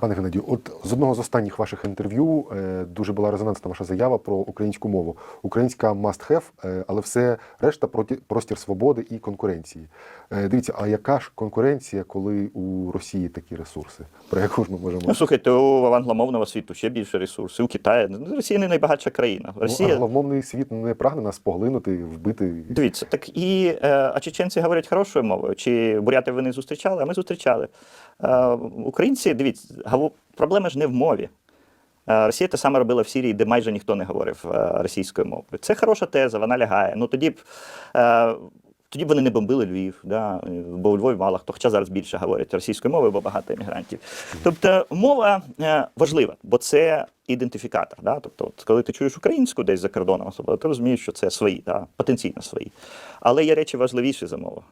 Пане Геннадію, от з одного з останніх ваших інтерв'ю е, дуже була резонансна ваша заява про українську мову. Українська must have, е, але все решта проти простір свободи і конкуренції. Е, Дивіться, а яка ж конкуренція, коли у Росії такі ресурси, про яку ж ми можемо Ну, слухайте, у англомовного світу ще більше ресурсів. У Китаї Ну, Росія не найбагатша країна. Ну, англомовний світ не прагне нас поглинути, вбити. Дивіться, так і е, а чеченці говорять хорошою мовою. Чи буряти ви не зустрічали? А ми зустрічали. Е, українці, дивіться, проблема ж не в мові. Е, Росія те саме робила в Сирії, де майже ніхто не говорив е, російською мовою. Це хороша теза, вона лягає. Ну тоді б. Тоді б вони не бомбили Львів, да? бо у Львові мало хто, хоча зараз більше говорять російською мовою, бо багато емігрантів. Тобто мова важлива, бо це ідентифікатор. Да? Тобто, от, коли ти чуєш українську десь за кордоном, особливо, ти розумієш, що це свої, да? потенційно свої. Але є речі важливіші за мову: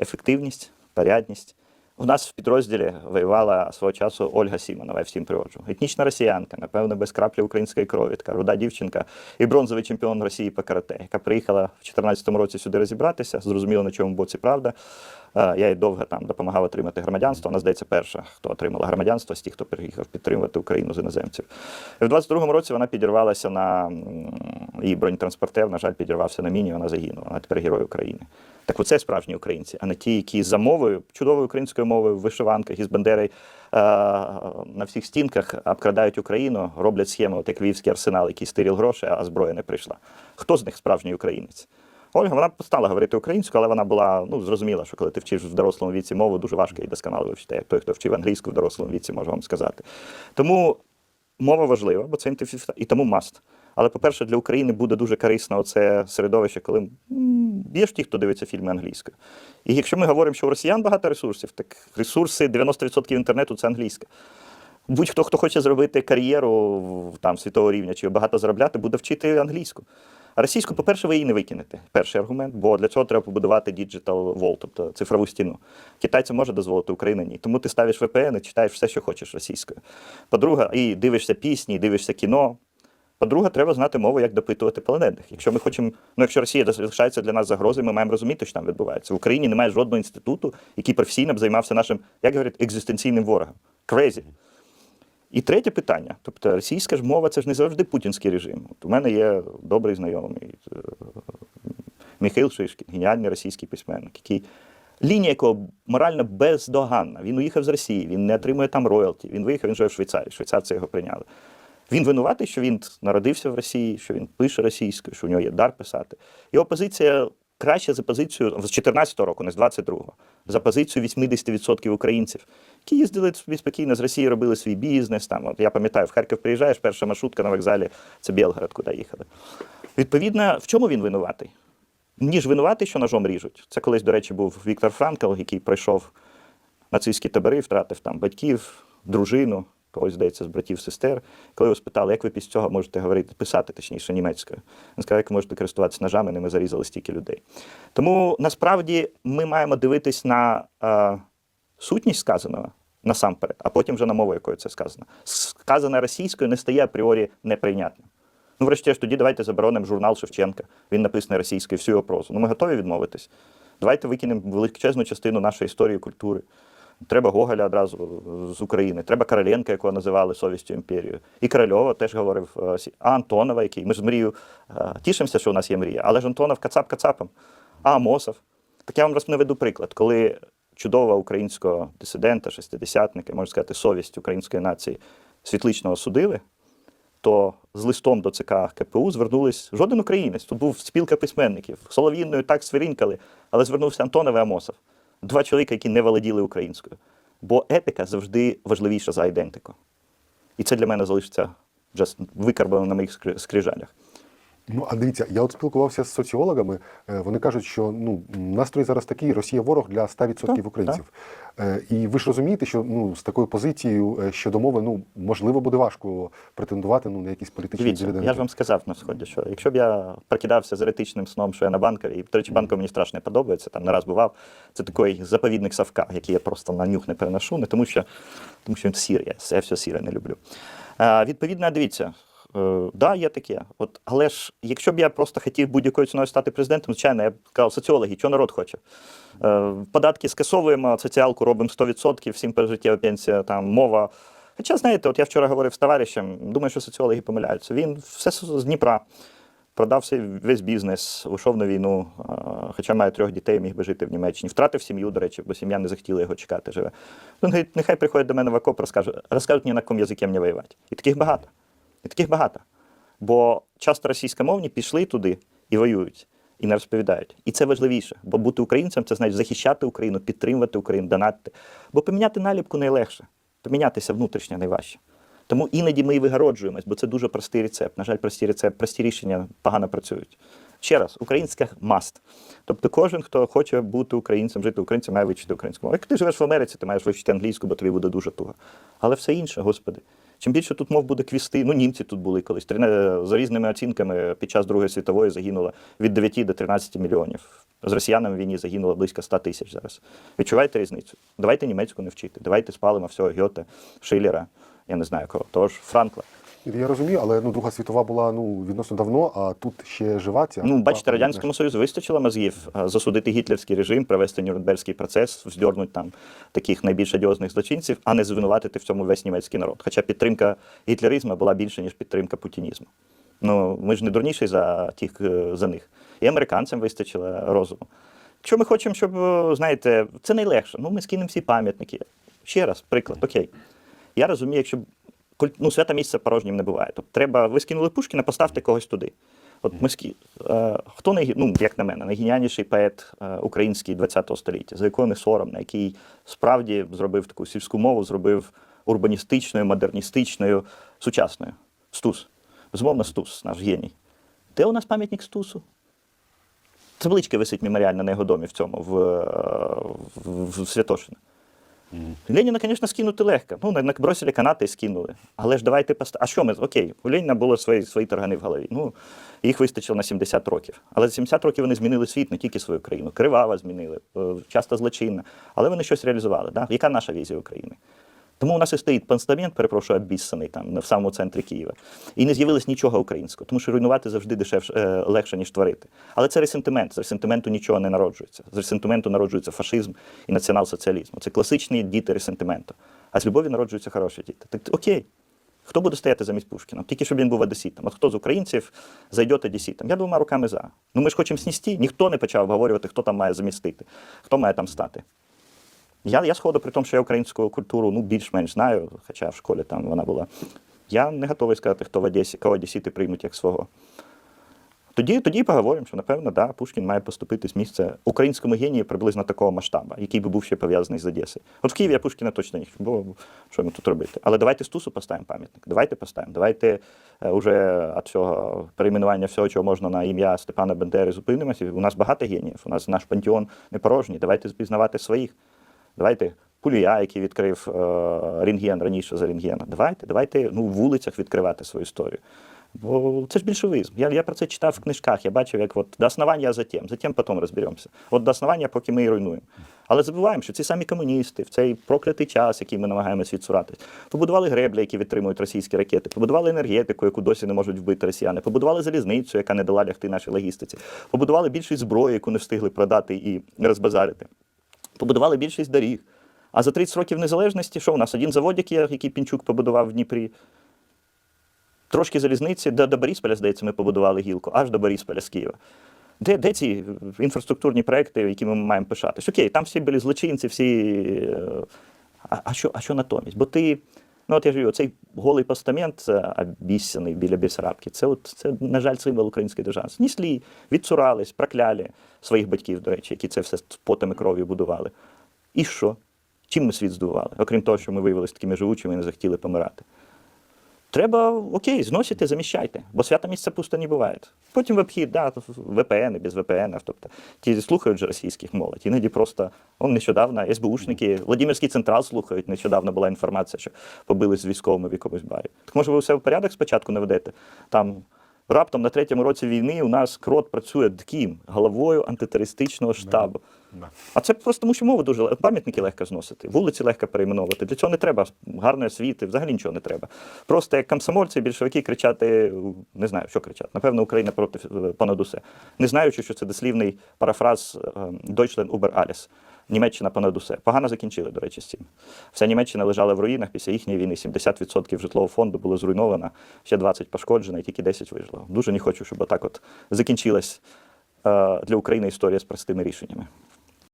ефективність, порядність. У нас в підрозділі воювала свого часу Ольга Сімонова, я всім приводжу. Етнічна росіянка, напевно, без краплі української крові, така руда дівчинка і бронзовий чемпіон Росії по карате, яка приїхала в 2014 році сюди розібратися, зрозуміло, на чому боці правда. Е, Я їй довго там допомагав отримати громадянство. Вона, здається, перша, хто отримала громадянство з тих, хто приїхав підтримувати Україну з іноземців. В 22-му році вона підірвалася на її бронетранспортер, на жаль, підірвався на міні, вона загинула. Вона тепер герой України. Так оце справжні українці, а не ті, які за мовою, чудовою українською мовою, в вишиванках із бандери е, на всіх стінках обкрадають Україну, роблять схеми, от як львівський арсенал, який стиріл гроші, а зброя не прийшла. Хто з них справжній українець? Ольга, вона стала говорити українською, але вона була ну зрозуміла, що коли ти вчиш в дорослому віці мову, дуже важко її досконало вивчити. Як той, хто вчив англійську в дорослому віці, може вам сказати. Тому мова важлива, бо це ідентифікатор, і тому маст. Але, по-перше, для України буде дуже корисно оце середовище, коли є ж ті, хто дивиться фільми англійською. І якщо ми говоримо, що у росіян багато ресурсів, так ресурси 90% інтернету це англійська. Будь-хто, хто хоче зробити кар'єру там світового рівня чи багато заробляти, буде вчити англійську. А російську, по-перше, ви її не викинете. Перший аргумент, бо для цього треба побудувати digital wall, тобто цифрову стіну. Китайцям може дозволити, Україна ні. Тому ти ставиш VPN і читаєш все, що хочеш російською. По-друге, і дивишся пісні, і дивишся кіно. По-друге, треба знати мову, як допитувати полонених. Якщо ми хочемо, ну якщо Росія залишається для нас загрозою, ми маємо розуміти, що там відбувається. В Україні немає жодного інституту, який професійно б займався нашим, як говорять, екзистенційним ворогом. Crazy. І третє питання: тобто російська ж мова це ж не завжди путінський режим. От у мене є добрий знайомий е, Михайло Шишкін, геніальний російський письменник, який лінія якого морально бездоганна. Він уїхав з Росії, він не отримує там роялті. Він виїхав, він живе в Швейцарії. Швейцарці його прийняли. Він винуватий, що він народився в Росії, що він пише російською, що у нього є дар писати. Його позиція краще за позицію з 14-го року, не з 22-го, за позицію 80% українців, які їздили собі спокійно з Росії, робили свій бізнес. Там, от я пам'ятаю, в Харків приїжджаєш, перша маршрутка на вокзалі це Білгород, куди їхали. Відповідно, в чому він винуватий? Ніж винуватий, що ножом ріжуть. Це колись, до речі, був Віктор Франкл, який пройшов нацистські табори, втратив там батьків, дружину, когось здається, з братів, сестер. Коли його спитали, як ви після цього можете говорити, писати точніше німецькою. Він сказав, як ви можете користуватися ножами, ними зарізали стільки людей. Тому насправді ми маємо дивитись на е, сутність сказаного насамперед, а потім вже на мову, якою це сказано. Сказане російською не стає апріорі неприйнятним. Ну, врешті-решт, тоді давайте заборонимо журнал Шевченка. Він написаний російською, всю його прозу. Ну, ми готові відмовитись. Давайте викинемо величезну частину нашої історії культури. Треба Гоголя одразу з України, треба Короленка, якого називали совістю імперії. І Корольова теж говорив, е, а Антонова, який. Ми ж з мрію е, тішимося, що у нас є мрія, але ж Антонов кацап кацапом, а Амосов. Так я вам наведу приклад, коли чудового українського дисидента, шестидесятника, можна сказати, совість української нації світличного судили, то з листом до ЦК КПУ звернулись жоден українець. Тут був спілка письменників. Солов'їною так свирінкали, але звернувся Антонов і Амосов. Два чоловіка, які не володіли українською. Бо етика завжди важливіша за ідентику. І це для мене залишиться вже викарбано на моїх скри- скрижалях. Ну, а дивіться, я от спілкувався з соціологами. е, Вони кажуть, що ну настрій зараз такий: Росія ворог для 100% Так, українців. Е, І ви ж розумієте, що ну з такою позицією е, щодо мови, ну можливо, буде важко претендувати ну на якісь політичні Дивіться, дивіденди. я ж вам сказав на сході, що якщо б я прокидався з еретичним сном, що я на банковій, і, до речі, банком мені страшно не подобається, там не раз бував. Це такий заповідник Савка, який я просто на нюх не переношу, не тому що, тому що він сірий, я, я все сіре не люблю. А, відповідно, дивіться. Е, да, є таке. От, але ж, якщо б я просто хотів будь-якою ціною стати президентом, звичайно, я б сказав, соціологи, що народ хоче. Е, податки скасовуємо, соціалку робимо 100%, всім прижиттєва пенсія, там, мова, Хоча, знаєте, от я вчора говорив з товаришем, думаю, що соціологи помиляються. Він все з Дніпра. Продав весь бізнес, вийшов на війну, а, хоча має трьох дітей, міг би жити в Німеччині. Втратив сім'ю, до речі, бо сім'я не захотіла його чекати, живе. Він говорить, нехай приходять до мене в окоп, розкажуть, розкажуть мені, на якому язикі мені воювати. І таких багато. І таких багато. Бо часто російськомовні пішли туди і воюють, і не розповідають. І це важливіше, бо бути українцем це значить захищати Україну, підтримувати Україну, донатити. Бо поміняти наліпку найлегше, помінятися внутрішньо найважче. Тому іноді ми і вигороджуємось, бо це дуже простий рецепт. На жаль, прості рецепт, прості рішення погано працюють. Ще раз, українська маст. Тобто кожен, хто хоче бути українцем, жити українцем, має вивчити українську мову. Як ти живеш в Америці, ти маєш вивчити англійську, бо тобі буде дуже туго. Але все інше, господи. Чим більше тут мов буде квісти, ну німці тут були колись. За різними оцінками під час Другої світової загинуло від 9 до 13 мільйонів. З росіянами в війні загинуло близько 100 тисяч зараз. Відчуваєте різницю? Давайте німецьку не вчити. Давайте спалимо всього Гьоте, Шилера, я не знаю кого. Тож Франкла. Я розумію, але ну, Друга світова була ну, відносно давно, а тут ще жива ця. Ну, бачите, Радянському Союзу вистачило мозгів е, засудити гітлерський режим, провести Нюрнберзький процес, вздьорнути там таких найбільш одіозних злочинців, а не звинуватити в цьому весь німецький народ. Хоча підтримка гітлеризму була більше, ніж підтримка путінізму. Ну, ми ж не дурніші за тих е, за них. І американцям вистачило розуму. Що ми хочемо, щоб, е, знаєте, це найлегше. Ну, ми скинемо всі пам'ятники. Ще раз, приклад, окей. Я розумію, якщо ну, свята місця порожнім не буває. Тобто треба, ви скинули Пушкіна, поставте когось туди. От ми скі... е, хто най... ну, як на мене, найгеніальніший поет е, український ХХ століття, за якого не соромно, який справді зробив таку сільську мову, зробив урбаністичною, модерністичною, сучасною. Стус. Безумовно, Стус, наш геній. Де у нас пам'ятник Стусу? Табличка висить меморіальна на його домі в цьому, в, е, в, в Святошино. Леніна, звісно, скинути легко. Ну, на- набросили канати і скинули. Але ж давайте поставити. А що ми? Окей, у Леніна було свої, свої таргани в голові. Ну, їх вистачило на 70 років. Але за 70 років вони змінили світ, не тільки свою країну. Кривава змінили, е, часто злочинна. Але вони щось реалізували. Да? Яка наша візія України? Тому у нас і стоїть постамент, перепрошую, обіссаний там в самому центрі Києва. І не з'явилось нічого українського, тому що руйнувати завжди дешевше легше, ніж творити. Але це ресентимент. З ресентименту нічого не народжується. З ресентименту народжується фашизм і націонал-соціалізм. Це класичні діти ресентименту. А з любові народжуються хороші діти. Так окей. Хто буде стояти замість Пушкіна? Тільки щоб він був одеситом. От хто з українців зайде одеситом? Я двома руками за. Ну ми ж хочемо сністи. Ніхто не почав обговорювати, хто там має замістити, хто має там стати. Я, я сходу, при тому, що я українську культуру ну, більш-менш знаю, хоча в школі там вона була. Я не готовий сказати, хто в Одесі, кого одесіти приймуть як свого. Тоді, тоді поговоримо, що, напевно, да, Пушкін має поступити з місця українському генію приблизно такого масштабу, який би був ще пов'язаний з Одесою. От в Києві я Пушкіна точно не бо що ми тут робити. Але давайте Стусу поставимо пам'ятник. Давайте поставимо. Давайте е, уже від цього перейменування всього, чого можна на ім'я Степана Бендери зупинимося. У нас багато геніїв, у нас наш пантеон не порожній. Давайте спізнавати своїх. Давайте Пулія, який відкрив е, рентген раніше за рентгена. Давайте, давайте ну, в вулицях відкривати свою історію. Бо це ж більшовизм. Я, я про це читав в книжках, я бачив, як от до основання затем, затем потім розберемося. От до основання, поки ми і руйнуємо. Але забуваємо, що ці самі комуністи в цей проклятий час, який ми намагаємося відсурати, побудували греблі, які відтримують російські ракети, побудували енергетику, яку досі не можуть вбити росіяни, побудували залізницю, яка не дала лягти нашій логістиці, побудували більшість зброї, яку не встигли продати і розбазарити побудували більшість доріг. А за 30 років незалежності, що у нас? Один заводик який Пінчук побудував в Дніпрі. Трошки залізниці, до, до Борисполя, здається, ми побудували гілку, аж до Борисполя з Києва. Де, де ці інфраструктурні проекти, які ми маємо пишатись? Окей, там всі були злочинці, всі. е, А, а, що, а що натомість? Бо ти, ну от я ж цей голий постамент обіссяний біля Бісарабки, це, от, це, на жаль, символ української держави. Ніслі, відцурались, прокляли своїх батьків, до речі, які це все з потами крові будували. І що? Чим ми світ здивували? Окрім того, що ми виявилися такими живучими і не захотіли помирати. Треба окей, зносити, заміщайте, бо свята місце пусто не буває. Потім в обхід, да, VPN, без VPN, тобто ті слухають же російських молодь. Іноді просто он нещодавно СБУшники, Владимирський централ слухають. Нещодавно була інформація, що побились з військовими в якомусь барі. Так може ви все в порядок спочатку наведете? Там раптом на третьому році війни у нас крот працює таким головою антитерористичного штабу. А це просто тому, що мову дуже пам'ятники легко зносити, вулиці легко перейменовувати. Для цього не треба гарної освіти, взагалі нічого не треба. Просто як комсомольці, більшовики кричати, не знаю, що кричать. Напевно, Україна проти е, понад усе. Не знаючи, що це дослівний парафраз е, Deutschland über alles. Німеччина понад усе. Погано закінчили, до речі, з цим. Вся Німеччина лежала в руїнах після їхньої війни. 70% житлового фонду було зруйновано, ще 20 пошкоджено, і тільки 10 вижило. Дуже не хочу, щоб отак от закінчилась е, для України історія з простими рішеннями.